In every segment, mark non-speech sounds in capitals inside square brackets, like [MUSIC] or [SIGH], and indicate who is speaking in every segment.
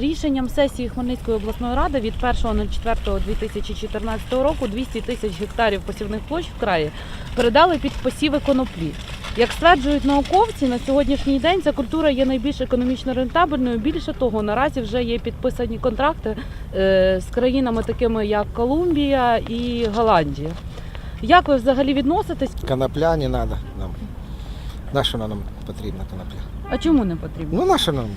Speaker 1: Рішенням сесії Хмельницької обласної ради від 1.04.2014 року 200 тисяч гектарів посівних площ в краї передали під посіви коноплі. Як стверджують науковці, на сьогоднішній день ця культура є найбільш економічно рентабельною. Більше того, наразі вже є підписані контракти е, з країнами такими як Колумбія і Голландія. Як ви взагалі відноситесь?
Speaker 2: Конопля не надо нам. Наша нам потрібна конопля.
Speaker 1: А чому не потрібно?
Speaker 2: Ну, наша нам.
Speaker 3: Ми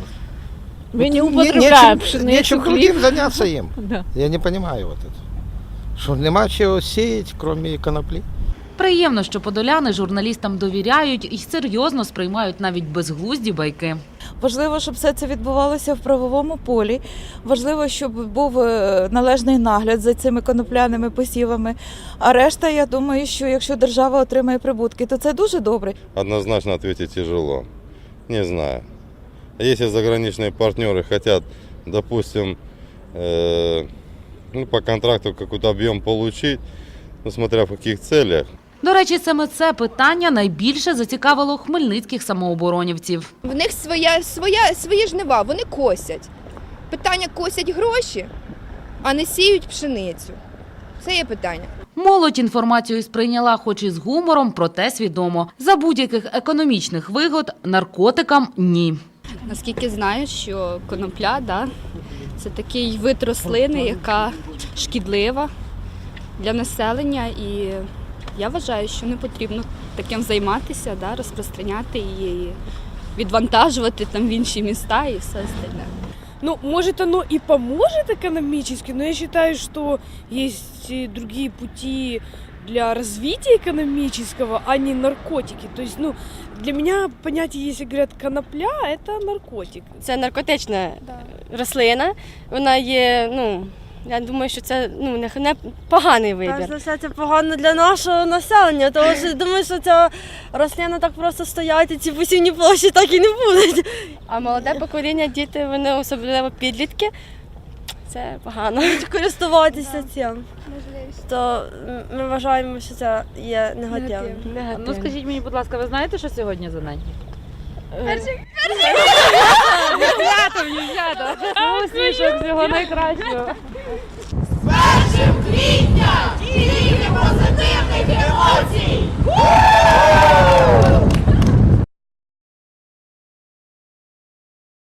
Speaker 3: не
Speaker 2: Не-
Speaker 3: употребляємо
Speaker 2: нечем,
Speaker 3: пшеницю,
Speaker 2: нечем другим заняться їм. [LAUGHS]
Speaker 1: Да.
Speaker 2: Я не понимаю вот это. Що нема чого сіяти, крім коноплі.
Speaker 4: Приємно, що подоляни журналістам довіряють і серйозно сприймають навіть безглузді байки.
Speaker 5: Важливо, щоб все це відбувалося в правовому полі. Важливо, щоб був е, належний нагляд за цими конопляними посівами. А решта, я думаю, що якщо держава отримає прибутки, то це дуже добре.
Speaker 6: Однозначно ответить тяжело. Не знаю. Если заграничные партнеры хотят, допустим, э, ну, по контракту какой-то объем получить, ну, смотря в каких целях,
Speaker 4: До речі, саме це питання найбільше зацікавило хмельницьких самооборонівців.
Speaker 7: В них своя, своя, свої жнива, вони косять. Питання косять гроші, а не сіють пшеницю. Це є питання.
Speaker 4: Молодь інформацію сприйняла, хоч і з гумором, проте свідомо. За будь-яких економічних вигод наркотикам ні.
Speaker 8: Наскільки знаю, що конопля да, це такий вид рослини, яка шкідлива для населення. І я вважаю, що не потрібно таким займатися, да, розпространяти її, відвантажувати там в інші міста і все остальне.
Speaker 3: Ну, может, оно и поможет экономически, но я считаю, что есть другие пути для развития экономического, а не наркотики. То есть, ну, для меня понятие, если говорят конопля, это наркотик.
Speaker 9: Це наркотична рослина. Вона є, ну, я думаю, що це ну, не, не поганий
Speaker 10: Перш
Speaker 9: вибір.
Speaker 10: за все, це погано для нашого населення, тому що думаю, що ця рослина так просто стоять, і ці посівні площі так і не будуть.
Speaker 9: А молоде покоління, діти, вони особливо підлітки. Це погано. [LAUGHS]
Speaker 10: Користуватися цим. То ми вважаємо, що це є негативно.
Speaker 1: Ну скажіть мені, будь ласка, ви знаєте, що сьогодні за день? Дівчата, дівчата! Усмішок всього найкращого.